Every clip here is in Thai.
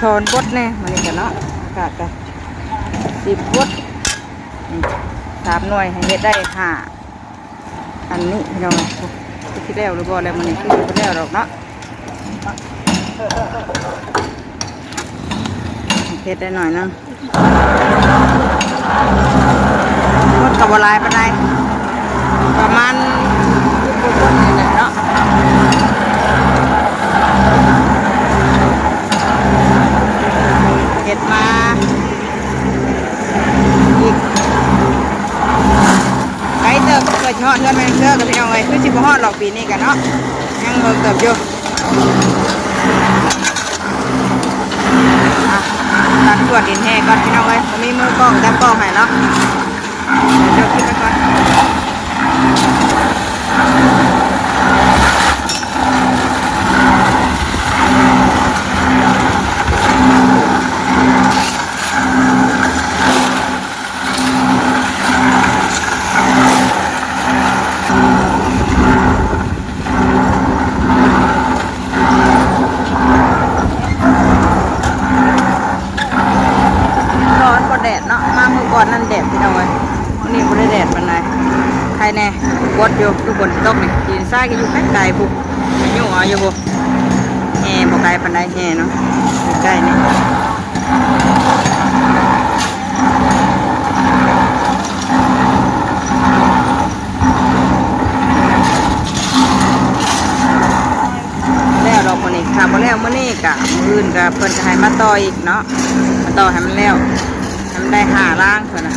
สิโทนบดแน่มันนี่กันเนาะอากาศกันสิบบดสามหน่วยให้เฮ็ดได้ห้าอันนี้พี่น้องคิดแล้วหรือบ่แล้วมันนี่คือบ่แล้วหรอกเนาะเฮ็ดได้หน่อยนึงมดกับบลายปานใดประมาณเนาะ เฮ็ดมาอีกไกลเติบเกิดฮอดเงินแม่เชื่อกับพี่น้องเอ้ยคือสิบ่ฮอดหรอกปีนี้กันเนาะยังเบิ่งเติบอยู่อะตัดตรวจดินแห้ก่อนพี่น้องเอ้ยผมมีมือกล้องจับกล้องให้เนาะเดี๋ยวคิดไปก่อนร้อนกว่าแดดเนาะมาเมื่อก่อนนั่นแดดพี่น้องเอ้ยวันนี้บ่ได้แดดปานใดใครแน่กดอยู่ทุกคนตกนี่ดินทรายก็อยู่ใกล้ๆพุกอยู่อาอยู่บ่แห่บ่ไกลปานใดแห่เนาะใกล้นี่แล้วดอกมื้อนี้ค่ะบ่แล้วมื้อนี้กะมื้ออื่นก็เพิ่นก็ให้มาต่ออีกเนาะมาต่อให้มันแล้วให้มันได้หาล่างเพิ่นน่ะ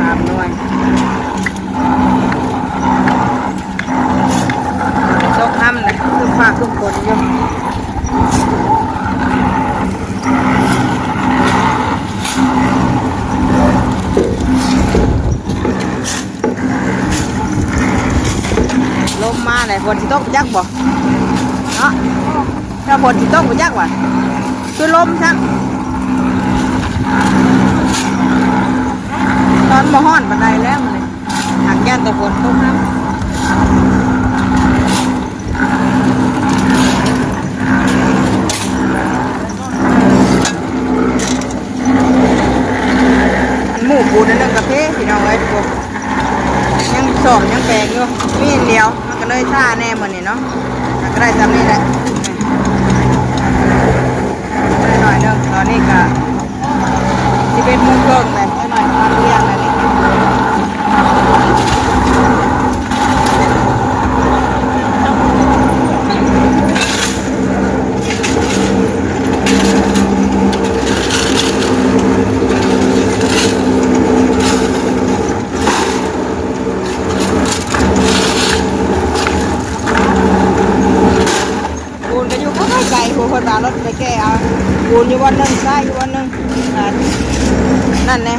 ตามด้วยโชคห้ำนะคือฝากทุกคนอยู่ลมมาเลยฝนสิตกจักบ่เนาะถ้าฝนสิตกบ่จักว่ะคือลมซัก ตอนบ่ฮ้อนปานใดแล้วมันนี่หักย่านแต่ฝนตกน้ำอันหมูปูนั่นนึงกาแฟพี่น้องเอ้พวกยังสอบยังแปลงอยู่มีนเดียวมันก็เลยท่าแน่เหมือนนี่เนาะมันก็ได้จำนี่แหละได้หน่อยนึงตอนนี้ก็สิเป็นโมงครึ่งเลยได้หน่อยมาเรียงเลยนี่ปูนก็อยู่ ข้าลปูคนบารถไปแก้เอาปูนอยู่วันหนึงใช่อยู่วันหนึงอ่านั่นแน่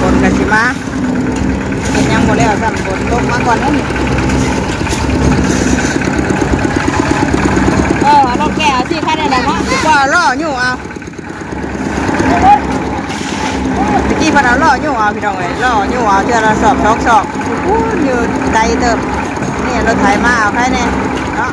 ฝนกันสิมาเป็นยังหมดแล้วสั่นฝนตกมาก่อนนั่นนี่เออรถแก้วที่คันอะไรวะก็ล่ออยู่เอาเตะกี้เพันเอาล่อยู่เอาพี่น้องเลยล่อยู่เอาเทื่อละสอบสองสอบอู้อยู่ไกลเติบนี่รถไถมาเอาใครเนี่ยเนาะ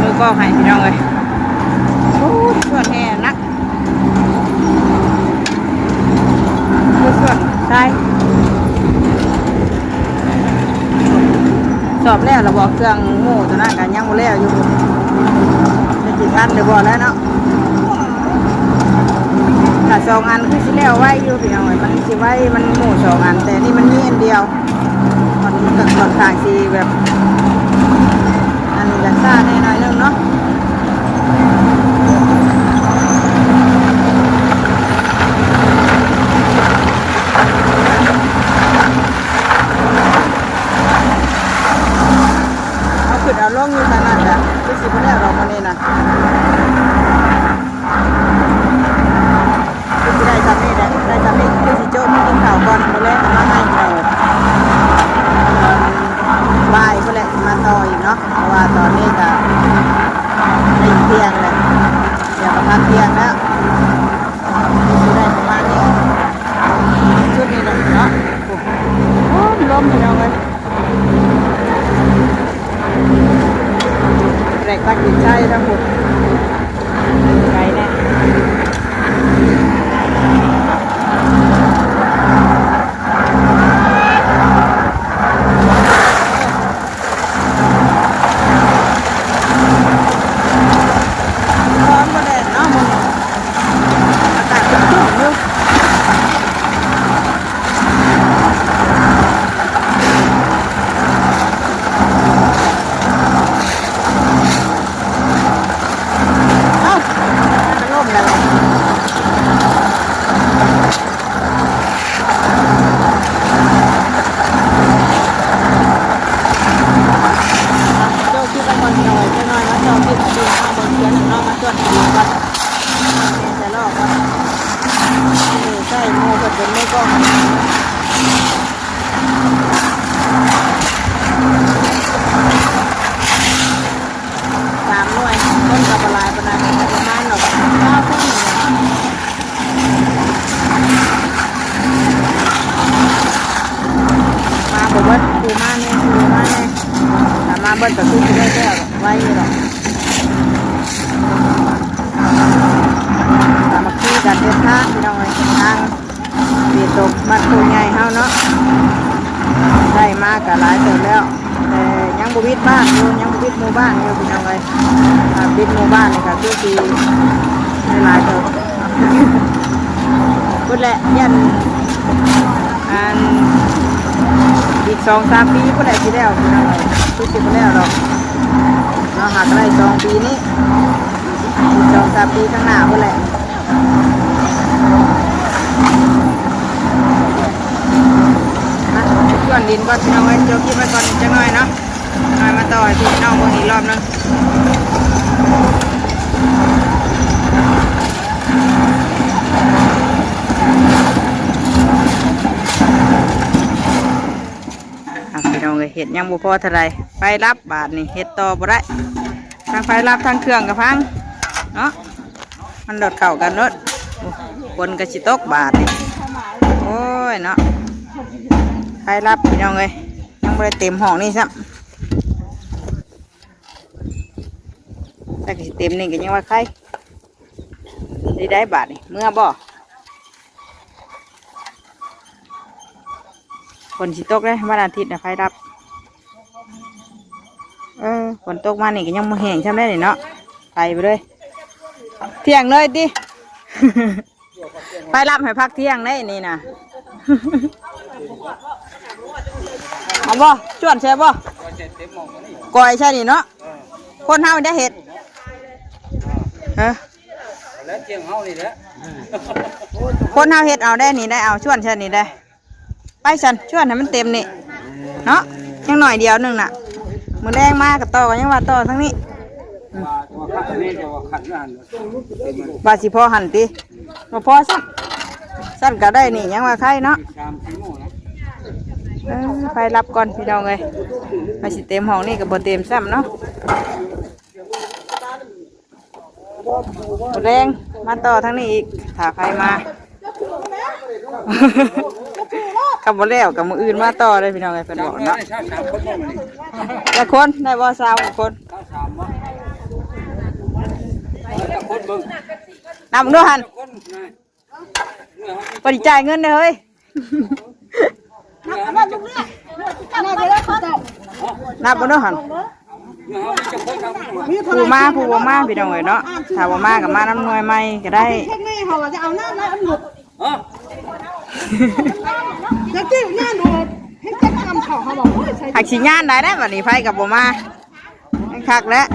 มือก็ให้พี่น้องเลยโอ้ยส่วนแห่นักคือส่วนใช่สอบแล้วเราบอกเครื่องหมูตัวนั้นกันยังบ่แล้วอยู่จะจิตทันเดี๋ยวบอกแล้วเนาะถ้าสองอันคือสิแล้วไว้อยู่พี่น้องเอ้ยมันสิไว้มันหมูสองอันแต่นี่มันมีอันเดียวมันก็ค่อนข้างสิแบบ จะซ่าแน่นอยนึงเนาะเอาขึ้นเอาลงอยู่ขนาดจ้ะคือสิบ่ได้หรอกวันนี้นะคือสิได้จำนี่แหละได้จำนี่คือสิโจ้มากินข้าวก่อนมื้อแรกเอามาให้เรา เพราะว่าตอนนี้ก็ไม่เที่ยงเลยเดี๋ยวประมาณเที่ยงแล้วจะได้ประมาณนี้ชุดนี้เลยเนาะโอ้ลมพี่น้องเลยแรกตักกินใช่ทั้งหมดไกลแน่ร้อนก็แดดเนาะมันอากาศเป็นชุ่มอยู่เอ้ามันล่มแล้วโจ้คิดว่าคนหน่อยจะน้อยมาจอคิดดูมาบนเขีย นเนาะมาจดดีก่อนจะลอกก่อนเออใช่โมเกิดเป็นไม่กล้องสามหน่วยต้นกระบลายประมาณประมาณหรอกเก้าต้นมาบอกว่าคูมาเนี่ยคูมาเนี่ยถ้ามาเบิ้ลก็คือจะได้แก้วไว้อยู่หรอก สามัคคีกันเดินทางพี่น้องเอ้ยทางเบียดตกบ้านตัวใหญ่เฮาเนาะได้มากกับหลายเติบแล้วแต่ยังบ วิดบ้านอยู่ยังบวิดหมู่บ้านอยู่พี่น้องเอ้ยถ้าบิดหมู่บ้านนี่ก็คือสีได้หลายเติบพูดแหละยันอันอีกสองสามปีพูดแหละที่แล้วพี่น้องเอ้ยคือสิพูดแล้วหรอกเราหากได้สองปีนี้อีกสองสามปีข้างหน้าพูดแหละนะก่อนดินก่อนพี่น้องไว้โจกินไปก่อนจังหน่อยเนาะ หน่อยมาต่อยพี่น้องเบิ่งอีกรอบนึงอะพี่น้องเลยเห็ดยังบุพอเท่าไรไปรับบาทนี่เห็ดต่อบ่ได้ทางไฟรับทางเครื่องกับพังเนาะมันโดดเข่ากันรถคนกระชิตกบาทนี่โอ้ยเนาะไฟรับพี่น้องเลยยังไม่ได้เต็มห้องนี่ซ้ำ แต่กระชิเต็มนี่ก็ยังว่าใครได้ได้บาทนี่เมื่อบ่ฝนสิตกเลยวันอาทิตย์นะไฟรับ เออฝนตกมานี่ก็ยังมาแห้งใช่ไหมนี่เนาะไปไปเลย เที่ยงเลยดิไปรับให้พักเที่ยงได้นี่นะเอาบ่จวนใช่บ่ก่อยใช่นี่เนาะคนเฮาได้เห็ด เออแล้วเจียงเฮานี่แหละคนเฮาเห็ดเอาได้นี่ได้เอาชวนใช่นี่ได้ ไปสันชวนให้มันเต็มนี่เนาะยังหน่อยเดียวหนึงน่ะมือแรงมากกับต่อกันยังว่าต่อทั้งนี้ว่าว่าขัดอันนี้จะว่าขัดนั่นเต็มมันบาสิพอหันติมาพอสั้นสั้นก็ได้นี่ยังว่าใครเนาะชามสี่โมงนะเออไปรับก่อนพี่น้องเลยมาสิเต็มห้องนี่กับบเต็มซ้ำเนาะ หมดแรงมาต่อทั้งนี้อีกถ้าใครมากับบ่แล้วกับมืออื่นมาต่อเลยพี่น้องเลยเป็นบอกเนาะได้ชาติสามคนบ่มาดิแต่คนได้บ่สาวคนชาติสามวะจะคนเบิ่งนับมึงด้วยหันคนนายเมื่อปฏิจ่ายเงินเลยเฮ้ยเมื่อเขาจะนับมึงด้วยหัน ผู้มาผู้บ่มาพี่น้องเอ้ยเนาะถ้าบ่มาก็มาน้ำหน่วยใหม่ก็ได้เช็คนี่เขาว่าจะเอาหน้าหน้าอันหมดฮะแล้วที่หน้าโดดให้เจ็บคำเขาเขาบอกโอ้ยใส่หักสิงานได้ได้บัดนี้ไผกับบ่มาให้คักแล้ว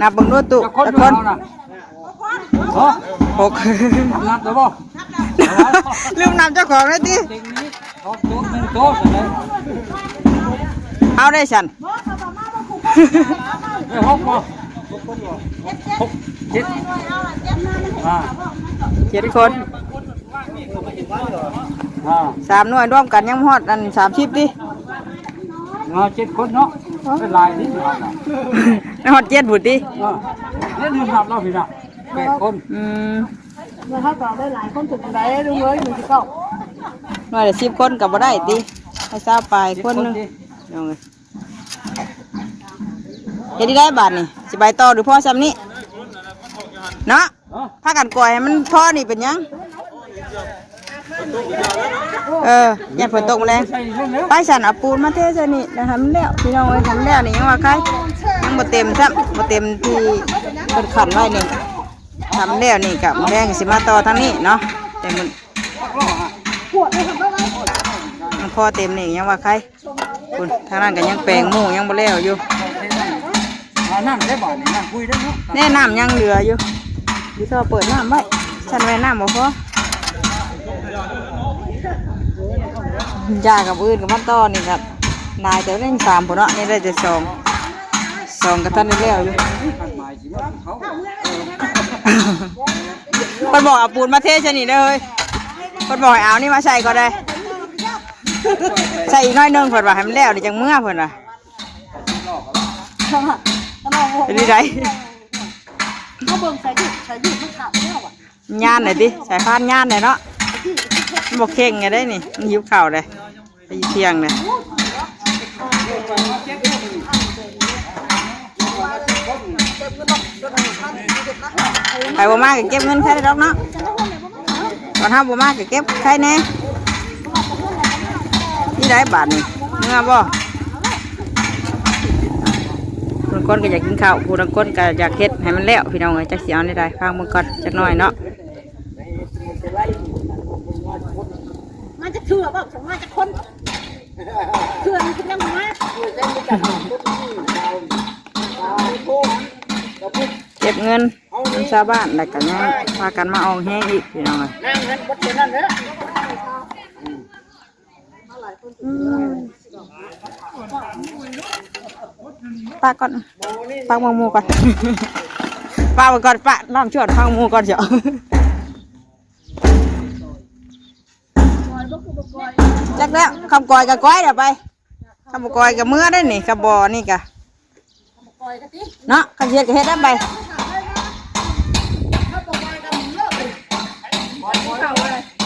นับเบิ่งดูตุจะคนตะดูคนเขาน่ะฮะหกนับตัวบ่ลืมนำเจ้าของเลยติเด็กนี้เขาโต๊ะหนึ่งโต๊ะเสร็จเลย เอาได้ฉันเฮ้ยหกบ่หกเจ็ดอ่าเจ็ดคนอ่าสามหน่วยร่วมกันยังฮอดอันสามสิบดิเอาเจ็ดคนเนาะเป็นลายนี่สิครับน่ะฮอดเจ็ดบุตรดิเออเนี่ยลืมนับเราพี่น่ะแปดคนอืมเมื่อเขาต่อได้หลายคนถึงได้ดูเลยหนึ่งสิบเก้าหน่วยละสิบคนกับบ่ได้ติให้ทราบไปคนหนึง ดิเอาเลยเฮ็ดได้บาทนี่สิไปต่อหรือพ่อซ้ำนี้เนาะเออพากันกอยให้มันพ่อนี่เป็นยังเอออย่าฝนตกแมลงใส่เรื่องเนี้ยไปสันเอาปูนมาเทใส่นี่นะทำแล้วพี่น้องเอ้ยทำแล้วนี่ยังว่าใครยังบ่เต็มซ้ำบ่เต็มที่เปิดขันไว้นี่ทำแล้วนี่กับแมลงสิมาต่อทางนี้เนาะแต่มันปวดเลยครับไม่ไหมันพ อเต็มนี่ยังว่าใครคุณทางนั้นก็ยังแปลงหมู่ยังบ่แล้วอยู่อ่านั่งได้บ่นี่นั่งคุยได้เนาะแน่น้ำยังเหลืออยู่อยู่ท่อเปิดน้ำไว้ฉันไว้น้ำบ่พอยากับอื่นกับมันต่อนี่ครับนายแต่เล่นสามผลเนาะนี่ได้แต่สองสองกับท่านได้แล้วอยู่ขัดหมายสิว่าเขาคนบอกเอาปูนมาเทใช่นี่เด้อเฮ้ยคนบอกให้เอานี่มาใส่ก็ได้ ใส่อีกหน้อยหนึงเพิ่นว่าให้มันแล้วเดี๋ยวจังเมื่อเพิ่นว่าเป็นดีไรเขาเบิ่งใส่ดิใส่ดิมันขาดแล้วอะงานหน่อยดิใส่พานงานหน่อยเนาะมันบอกเข่งไงได้นี่มันหิวข้าวเลยไปเที่ยงเลยไปบ่มากก็เก็บเงินใครได้ดอกเนาะตอนห้าบ่มากก็เก็บใครแน่ นี่ได้บาทนี่เมื่อบ่คนคนก็อยากกินข้าวผู้บางคนก็อยากเฮ็ดให้มันแล้วพี่น้องเอ้ยจักสิเอาได้ได้ฟังมึงก่อนจักหน่อยเนาะมันจะเถื่อบ่ฉันมาจะคนเถื่อมันขึ้นยังมาเก็บเงินน้ำชาวบ้านแล้วก็ยังพากันมาเอาแห้งอีกพี่น้องเอ้ยนั่งนั่นวัดเท่านั้นเด้อ ปาก่อนปากมังมูก่อนปากไว้ก่อนปะล่างชวดปากหมูก่อนเจ้าจักแล้วคำกอยกับก้อย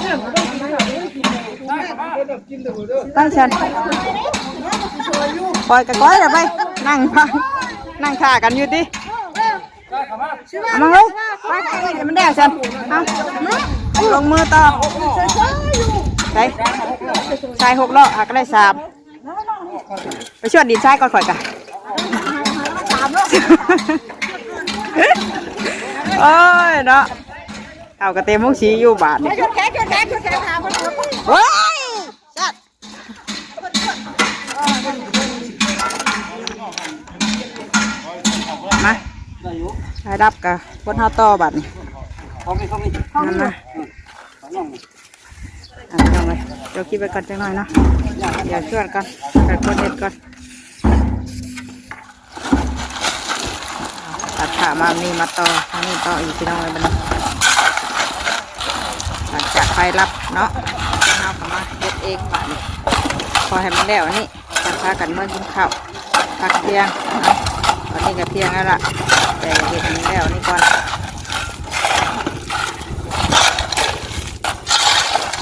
เดี๋ยวไปคำกอยกับเมื่อได้นี่กับบอนี่กะเช็ดกับเฮ็ดไปตั้งฉันคอยกับก้อยเดี๋ยวไป นั่งฟังนั่งขากันอยู่ดิเอามาเฮ้ยไปเดี๋ยวมันแดงฉันเอาลงมือต่อใส่ใส่หกล้อหักก็ได้สามไปช่วยดินทรายก่อนข่อยกันโอ้ยเนาะ เอากระเตมมุกสีอยู่บาทนี่จุดแขนจุดแขนจุดแขนหาคนเฮ้ยจัดมาได้อยู่ใช้รับกับบนเท้าต่อบัดนี่เขาไม่เขาไม่นั่นนะเขาน้องอะเอาไปเดี๋ยวคิดไปก่อนจังหน่อยเนาะเดี๋ยวช่วยกันกันคนเด็ดก่อนตัดขามานี่มาต่อมานี่ต่ออีกพี่น้องเลยบัดน หลังจากไฟรับเนาะเอาเข้ามาเด็ดเองบัดนี้พอให้มันแล้วนี่จะพากันเมื่อกินข้าวพักเที่ยงเนาะวันนี้ก็เที่ยงแล้วล่ะแต่เห็ดให้มันแล้วนี่ก่อน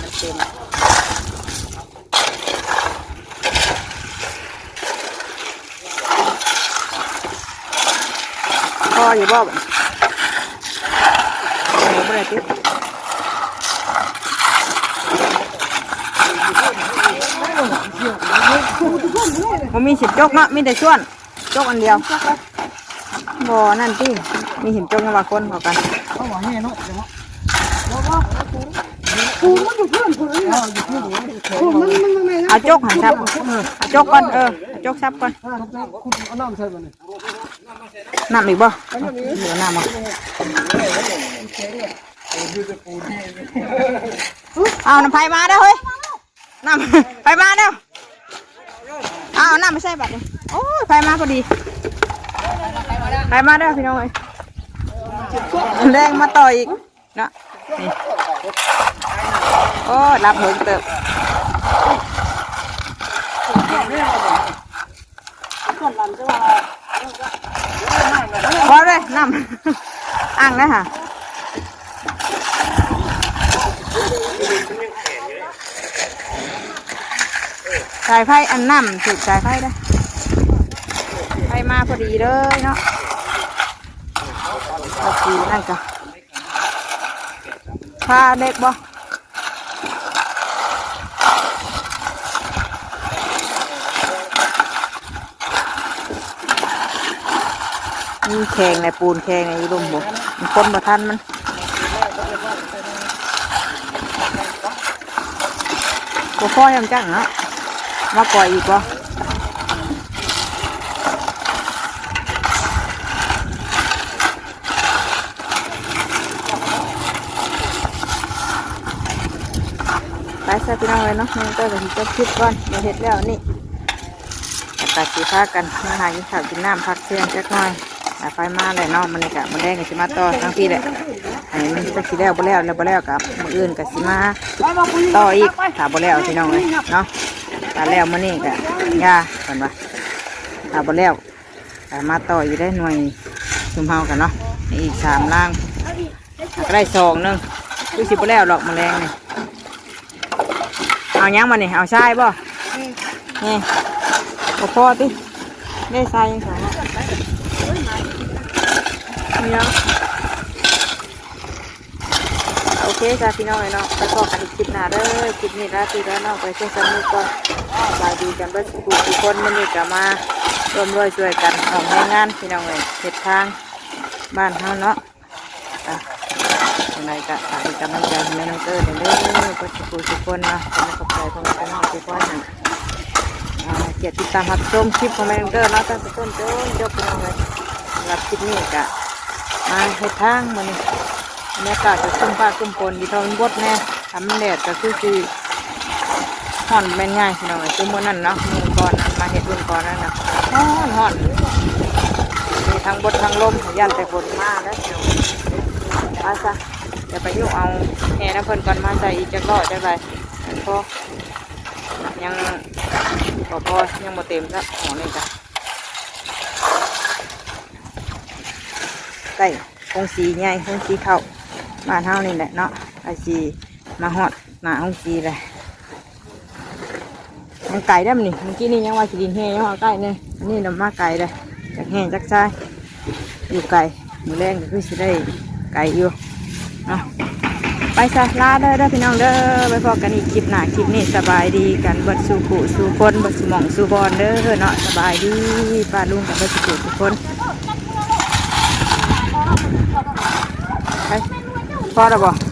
มันเต็มอยู่บ่บ่โอ้บ่ได้ติ ดบ่มีสิบจกเนาะมีแต่ส่วนจกอันเดียวบ่นั่นติมีหิมจกยังว่าคนเขากันเขาหวังแน่เนาะเนาะกูมันอยู่เพื่อนกูเลยกูมันมันมันไม่เอาจกหันซับเอาจกก่อนเออเอาจกซับก่อนคุณเอาน้ำใส่มาเนี่ยน้ำอีกบ่เหลือน้ำบ่เอาน้ำไผ่มาเด้อเฮ้ยน้ำไผ่มาเด้อ เอาน้ำไม่ใช่บัดนี้โอ้ยไผ่มาพอดีไผ่มาเด้พี่น้องเอ้ยแรงมาต่ออีกนะโอ้รับเหิงเติบบอเลยน้ำอ่างนะค่ะ สายไฟอันน้ำถูกสายไฟได้ไฟมาพอดีเลยเนาะพอดีนั่นจ้ะพาเด็กบ่มีแข่งในปูนแข่งในอยุมบ่มันคนบ่ทันมันบ่พอยังจังเนาะ มาปล่อยอีกบ่ไปซะพี่น้องเลยเนาะมันก็จะจะคิดก่อนเดี๋ยวเห็ดแล้วนี่ตัดสีผ้ากันมาหากินข้าวกินน้ำพักเที่ยงจักหน่อยหาไฟมาเลยเนาะมันกะมันแดงกับสิมาต่อทั้งพี่แหละอันนี้มันจะสีแล้วบ่แล้วแล้วบ่แล้วกับมืออื่นกับสิมาต่ออีกถาบ่แล้วพี่น้องเลยเนาะ ถ้าแล้วมื้อนี้ก็ยาเพิ่นว่าถ้าบ่แล้วก็มาต่ออยู่ได้หน่วยชุมเฮากันเนาะอีกสามล่างก็ได้สองหนึงคือสิบ่แล้วหรอกแมลงนี่เอายังมานี่เอาทรายบ่นี่บ่พอติได้ทรายยังสองเนาะนี่เนาะ โอ เคจ้าพี่น้องเนาะไปพอกันอีกคลิปหน้าเด้อคลิปนี้ลาตีแล้วเนาะไปเช่นสนุกก่อนบายดีกันเบิดทุกผู้ทุกคนมันนี่ก็มารวมด้วยช่วยกันออกในงานพี่น้องเลยเฮ็ดทางบ้านเฮาเนาะอะยังไงก็ฝากเป็นกำลังใจให้แม่น้องเตอร์เด้อเด้อเบิดทุกผู้ทุกคนนะขอบใจพ่อแม่พี่น้องทุกคนเกียรติตามรับชมคลิปของแม่น้องเตอร์เนาะตั้งแต่ต้นจนจบพี่น้องเลยสำหรับคลิปนี้ก็มาเฮ็ดทางมื้อนี้ บรรยากาศจะขึ้นฟ้าขึ้นฝนดีทองบดแน่ทำแดดก็คือคือห่อนเป็นง่ายพี่น้องไอ้ตัวมื่อนั่นเนาะมือก่อนมาเห็ดรุ่นก่อนนั่นนะห่อนห่อนมีทั้งบดทั้งลมยันแต่ฝนมาแล้วพี่น้องมาซะเดี๋ยวไปยุ่งเอาแห่น้ำเพิ่นก่อนมาใส่อีกจักรอบได้ไปพอยังพอพอยังบ่เต็มซะหอนี่จ้ะใส่คงสีใหญ่คงสีเข้า บ้านเฮานี่แหละเนาะไอซีมาฮอดหนาห้องซีเลยมันไก่ได้มั้ยนี่เมื่อกี้นี่ยังว่าสิดินแห้ยังว่าใกล้เนี่ยอันนี่เรามาไก่เลยจากแห้งจากซ้ายอยู่ไก่มือแรงก็คือสิได้ไก่อยู่เนาะไปซะลาเด้อเด้อพี่น้องเด้อไปพอกันอีกคลิปหน้าคลิปนี้สบายดีกันบิดสู่ผู้สู่คนบิดสมองสู่บอลเด้อเนาะสบายดีป้าลุงกับบิดสู่ผู้ทุกคน ไปพอแล้วบ่